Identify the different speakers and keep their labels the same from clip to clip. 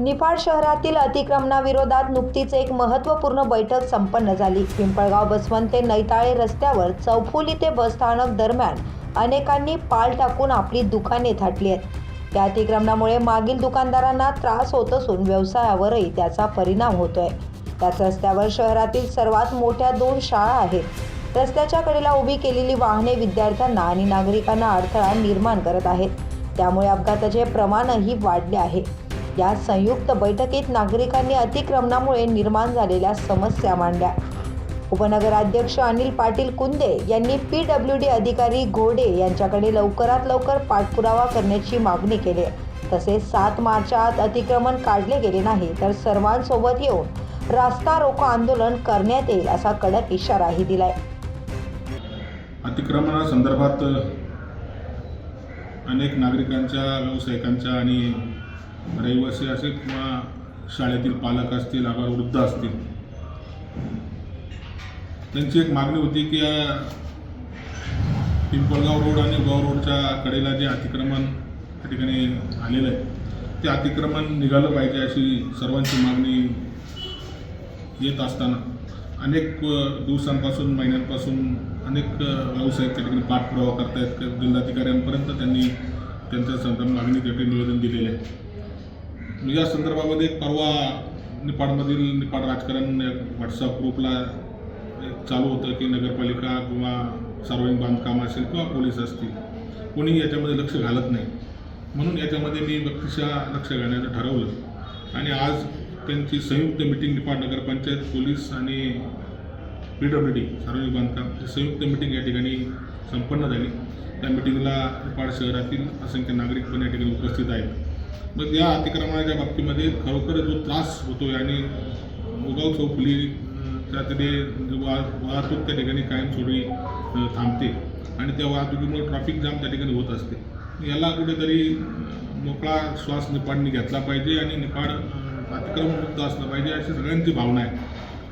Speaker 1: निफाड शहरातील अतिक्रमणाविरोधात नुकतीच एक महत्त्वपूर्ण बैठक संपन्न झाली. पिंपळगाव बसवंत ते नैताळे रस्त्यावर चौफुली ते बसस्थानक दरम्यान अनेकांनी पाल टाकून आपली दुकाने थाटली आहेत. या अतिक्रमणामुळे मागील दुकानदारांना त्रास होत असून व्यवसायावरही त्याचा परिणाम होतोय. त्याच रस्त्यावर शहरातील सर्वात मोठ्या दोन शाळा आहेत. रस्त्याच्या कडेला उभी केलेली वाहने विद्यार्थ्यांना आणि नागरिकांना अडथळा निर्माण करत आहेत. त्यामुळे अपघाताचे प्रमाणही वाढले आहे. या संयुक्त बैठकीत नागरिकांनी अतिक्रमणामुळे निर्माण झालेल्या समस्या मांडल्या. उपनगराध्यक्ष अनिल पाटील कुंदे यांनी पी डब्ल्यू डी अधिकारी घोडे यांच्याकडे लवकरात लवकर पाठपुरावा करण्याची मागणी केली. तसेच सात मार्चच्या आत अतिक्रमण काढले गेले नाही तर सर्वांसोबत येऊन रास्ता रोको आंदोलन करण्यात येईल असा कडक इशाराही दिलाय.
Speaker 2: अतिक्रमणासंदर्भात अनेक नागरिकांच्या व्यावसायिकांच्या आणि रहिवासी असेल किंवा शाळेतील पालक असतील आगार वृद्ध असतील. त्यांची एक मागणी होती की या पिंपळगाव रोड आणि गाव रोडच्या कडेला जे अतिक्रमण त्या ठिकाणी आलेलं आहे ते अतिक्रमण निघालं पाहिजे अशी सर्वांची मागणी येत असताना अनेक दिवसांपासून महिन्यांपासून अनेक व्यावसायिक त्या ठिकाणी पाठपुरावा करतायत. जिल्हाधिकाऱ्यांपर्यंत त्यांनी त्यांच्या संदर्भ मागणी त्या निवेदन दिलेले आहे. म्हणजे या संदर्भामध्ये परवा निपाडमधील निपाड राजकारण व्हॉट्सअप ग्रुपला चालू होतं की नगरपालिका किंवा सार्वजनिक बांधकाम असेल किंवा पोलीस असतील कोणी याच्यामध्ये लक्ष घालत नाही. म्हणून याच्यामध्ये मी बक्षिशा लक्ष घालण्याचं ठरवलं. आणि आज त्यांची संयुक्त मिटिंग निपाड नगरपंचायत पोलीस आणि पी डब्ल्यू डी सार्वजनिक बांधकाम संयुक्त मिटिंग या ठिकाणी संपन्न झाली. त्या मिटिंगला निपाड शहरातील असंख्य नागरिक पण या ठिकाणी उपस्थित आहेत. मग या अतिक्रमणाच्या बाबतीमध्ये खरोखर जो त्रास होतोय आणि मुगाव चौफुली त्या तिथे वा वाहतूक त्या ठिकाणी कायमस्वरूपी अं, थांबते. आणि त्या वाहतुकीमुळे ट्रॅफिक जाम त्या ठिकाणी होत असते. याला कुठेतरी मोकळा श्वास निपाडने घेतला पाहिजे आणि निपाड अतिक्रमणमुक्त असलं पाहिजे अशी सगळ्यांची भावना आहे.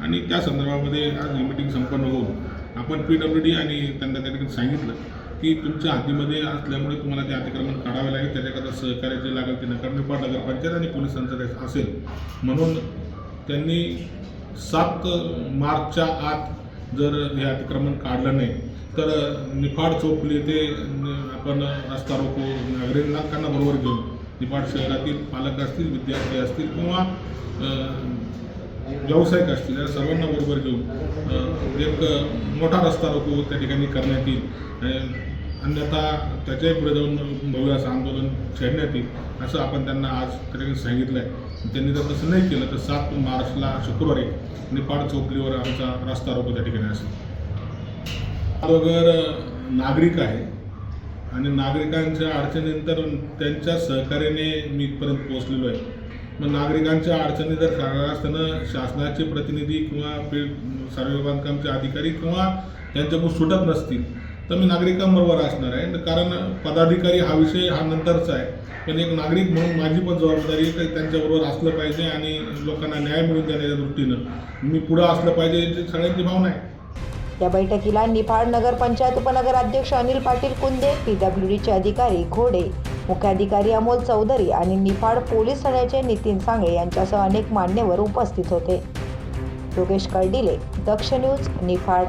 Speaker 2: आणि त्या संदर्भामध्ये आज ही मिटिंग संपन्न होऊन आपण पी डब्ल्यू डी आणि त्यांना त्या ठिकाणी सांगितलं. की तुमच्या हातीमध्ये असल्यामुळे तुम्हाला ते अतिक्रमण काढावे लागेल त्याच्याकरता सहकार्य जे लागेल ते नगर निपाड नगरपंचायत आणि पोलिसांचं ते असेल. म्हणून त्यांनी सात मार्चच्या आत जर हे अतिक्रमण काढलं नाही तर निफाड चौफुली येथे आपण रस्ता रोको नागरिकांना बरोबर घेऊन निफाड शहरातील पालक असतील विद्यार्थी असतील किंवा व्यावसायिक असतील या सर्वांना बरोबर घेऊन एक मोठा रस्ता रोको त्या ठिकाणी करण्यात येईल. अन्यथा त्याच्याही पुढे जाऊन भव्य असं आंदोलन छेडण्यात येईल असं आपण त्यांना आज त्या ठिकाणी सांगितलं आहे त्यांनी जर तसं नाही केलं तर सात मार्चला शुक्रवारी निपाड चौकलीवर आमचा रस्ता रोको त्या ठिकाणी असेल. अगोदर नागरिक आहे. आणि नागरिकांच्या अडचणीनंतर त्यांच्या सहकार्याने मी इथपर्यंत पोहोचलेलो आहे. मग नागरिकांच्या अडचणी जर सांगणार असताना शासनाचे प्रतिनिधी किंवा पे सार्वजनिक बांधकामचे अधिकारी किंवा त्यांच्याकडून सुटत नसतील तर मी नागरिकांबरोबर असणार आहे. कारण पदाधिकारी हा विषय हा नंतरचा आहे. पण एक नागरिक म्हणून माझी पण जबाबदारी आहे त्यांच्याबरोबर असलं पाहिजे आणि लोकांना न्याय मिळून देण्याच्या दृष्टीनं मी पुढं असलं पाहिजे याची सगळ्यांची भावना आहे.
Speaker 1: या बैठकीला निफाड नगरपंचायत उपनगराध्यक्ष अनिल पाटील कुंदे पी डीचे अधिकारी घोडे मुख्याधिकारी अमोल चौधरी आणि निफाड पोलीस ठाण्याचे नितीन सांगळे यांच्यासह अनेक मान्यवर उपस्थित होते. योगेश कर्डिले दक्ष न्यूज निफाड.